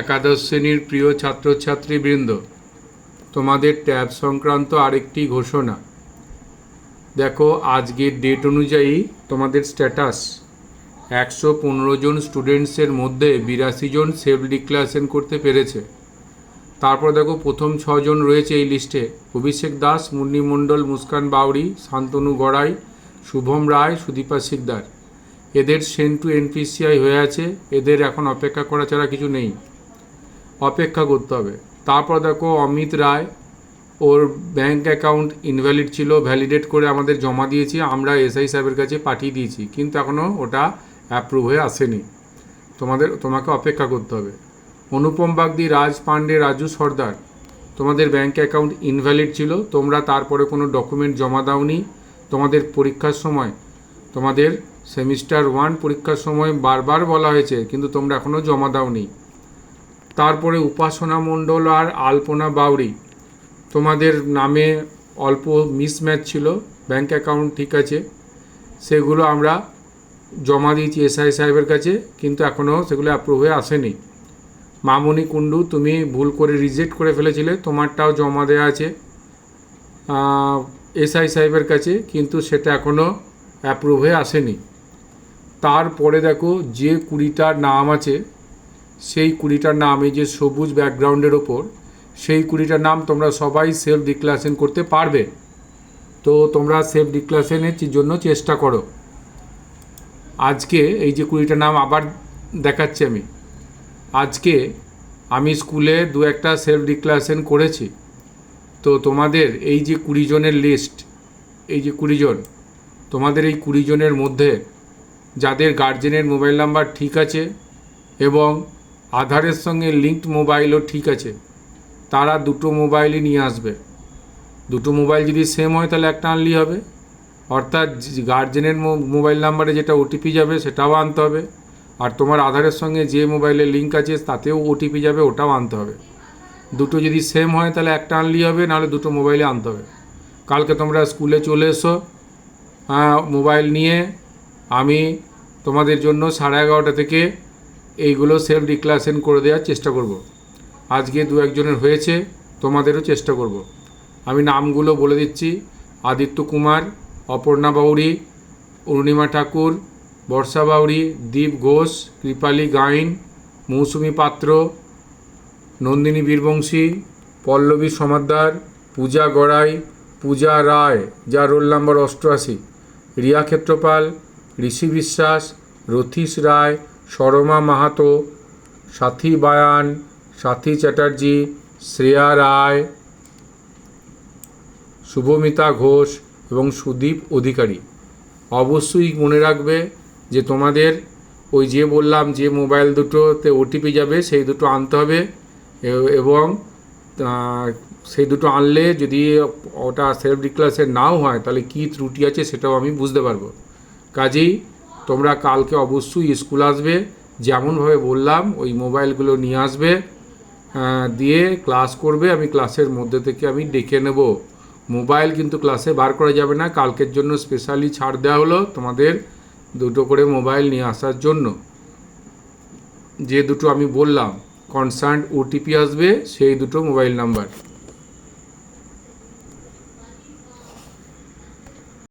একাদশ শ্রেণির প্রিয় ছাত্রছাত্রীবৃন্দ, তোমাদের ট্যাব সংক্রান্ত আরেকটি ঘোষণা। দেখো, আজকের ডেট অনুযায়ী তোমাদের স্ট্যাটাস একশো পনেরো জন স্টুডেন্টসের মধ্যে বিরাশি জন সেলফ ডিক্লারেশন করতে পেরেছে। তারপর দেখো, প্রথম ছজন রয়েছে এই লিস্টে অভিষেক দাস, মুন্নি মণ্ডল, মুস্কান বাউরি শান্তনু গড়াই, শুভম রায়, সুদীপা শিকদার। এদের সেন্ট টু এনপিসিআই হয়ে আছে। এদের এখন অপেক্ষা করা ছাড়া কিছু নেই। অপেক্ষা করতে হবে। তারপর দেখো অমিত রায়, ওর ব্যাংক অ্যাকাউন্ট ইনভ্যালিড ছিল ভ্যালিডেট করে আমাদের জমা দিয়েছি, আমরা এসআই সাহেবের কাছে পাঠিয়ে দিয়েছি, কিন্তু এখনও ওটা অ্যাপ্রুভ হয়ে আসেনি। তোমাদের, তোমাকে অপেক্ষা করতে হবে। অনুপম বাগদি, রাজ পান্ডে রাজু সর্দার, তোমাদের ব্যাংক অ্যাকাউন্ট ইনভ্যালিড ছিল, তোমরা তারপরে কোনো ডকুমেন্ট জমা দাওনি। তোমাদের পরীক্ষার সময়, তোমাদের সেমিস্টার ওয়ান পরীক্ষার সময় বারবার বলা হয়েছে, কিন্তু তোমরা এখনও জমা দাওনি। তারপরে উপাসনা মণ্ডল আর আলপনা বাউরি তোমাদের নামে অল্প মিসম্যাচ ছিল ব্যাংক অ্যাকাউন্ট ঠিক আছে। সেগুলো আমরা জমা দিয়েছি এসআই সাহেবের কাছে, কিন্তু এখনও সেগুলো অ্যাপ্রুভ হয়ে আসেনি। মামনি কুণ্ডু, তুমি ভুল করে রিজেক্ট করে ফেলেছিলে, তোমারটাও জমা দেওয়া আছে এসআই সাহেবের কাছে, কিন্তু সেটা এখনও অ্যাপ্রুভ হয়ে আসেনি। তারপরে দেখো, যে কুড়িটার নাম আছে সেই কুড়িটার নাম, এই যে সবুজ ব্যাকগ্রাউন্ডের ওপর, সেই কুড়িটার নাম তোমরা সবাই সেলফ ডিক্লারেশন করতে পারবে। তো তোমরা সেলফ ডিক্লারেশনের জন্য চেষ্টা করো। আজকে এই যে কুড়িটা নাম আবার দেখাচ্ছি আমি। আজকে আমি স্কুলে দু একটা সেলফ ডিক্লারেশন করেছি। তো তোমাদের এই যে কুড়ি জনের লিস্ট এই যে কুড়ি জন, তোমাদের এই কুড়ি জনের মধ্যে যাদের গার্জেনের মোবাইল নাম্বার ঠিক আছে এবং আধারের সঙ্গে লিঙ্কড মোবাইলও ঠিক আছে। তারা দুটো মোবাইলই নিয়ে আসবে। দুটো মোবাইল যদি সেম হয়, তাহলে একটা আনলেই হবে। অর্থাৎ গার্জেনের মোবাইল নাম্বারে যেটা ওটিপি যাবে, সেটাও আনতে হবে। আর তোমার আধারের সঙ্গে যে মোবাইলের লিঙ্ক আছে, তাতেও ওটিপি যাবে, ওটাও আনতে হবে। দুটো যদি সেম হয়, তাহলে একটা আনলেই হবে, নাহলে দুটো মোবাইলে আনতে হবে। কালকে তোমরা স্কুলে চলে এসো। মোবাইল নিয়ে আমি তোমাদের জন্য সাড়ে এগারোটা থেকে এইগুলো সেলফ ডিক্লারেশন করে দেওয়ার চেষ্টা করব। আজকে দু একজনের হয়েছে, তোমাদেরও চেষ্টা করব। আমি নামগুলো বলে দিচ্ছি আদিত্য কুমার, অপর্ণা বাউরি অরুণিমা ঠাকুর, বর্ষা বাউরি দীপ ঘোষ, কৃপালী গাইন, মৌসুমি পাত্র, নন্দিনী বীরবংশী, পল্লবী সমাদ্দার পূজা গড়াই, পূজা রায়, যার রোল নাম্বার অষ্টআশি, রিয়া ক্ষেত্রপাল, ঋষি বিশ্বাস, রথীশ রায় সরমা মাহাতো, সাথী বায়ান, সাথী চ্যাটার্জি, শ্রেয়া রায়, শুভমিতা ঘোষ এবং সুদীপ অধিকারী। অবশ্যই মনে রাখবে যে তোমাদের ওই যে বললাম যে মোবাইল দুটোতে ওটিপি যাবে, সেই দুটো আনতে হবে এবং সেই দুটো আনলে যদি ওটা সেলফ ডিক্লারেশন নাও হয়, তাহলে কী ত্রুটি আছে সেটাও আমি বুঝতে পারব। কাজেই তোমরা কালকে অবশ্যই স্কুল আসবে। যেমনভাবে বললাম, ওই মোবাইলগুলো নিয়ে আসবে দিয়ে ক্লাস করবে। আমি ক্লাসের মধ্যে থেকে আমি ডেকে নেব। মোবাইল কিন্তু ক্লাসে বার করা যাবে না। কালকের জন্য স্পেশালি ছাড় দেওয়া হলো তোমাদের দুটো করে মোবাইল নিয়ে আসার জন্য। যে দুটো আমি বললাম কনসার্ন ওটিপি আসবে, সেই দুটো মোবাইল নাম্বার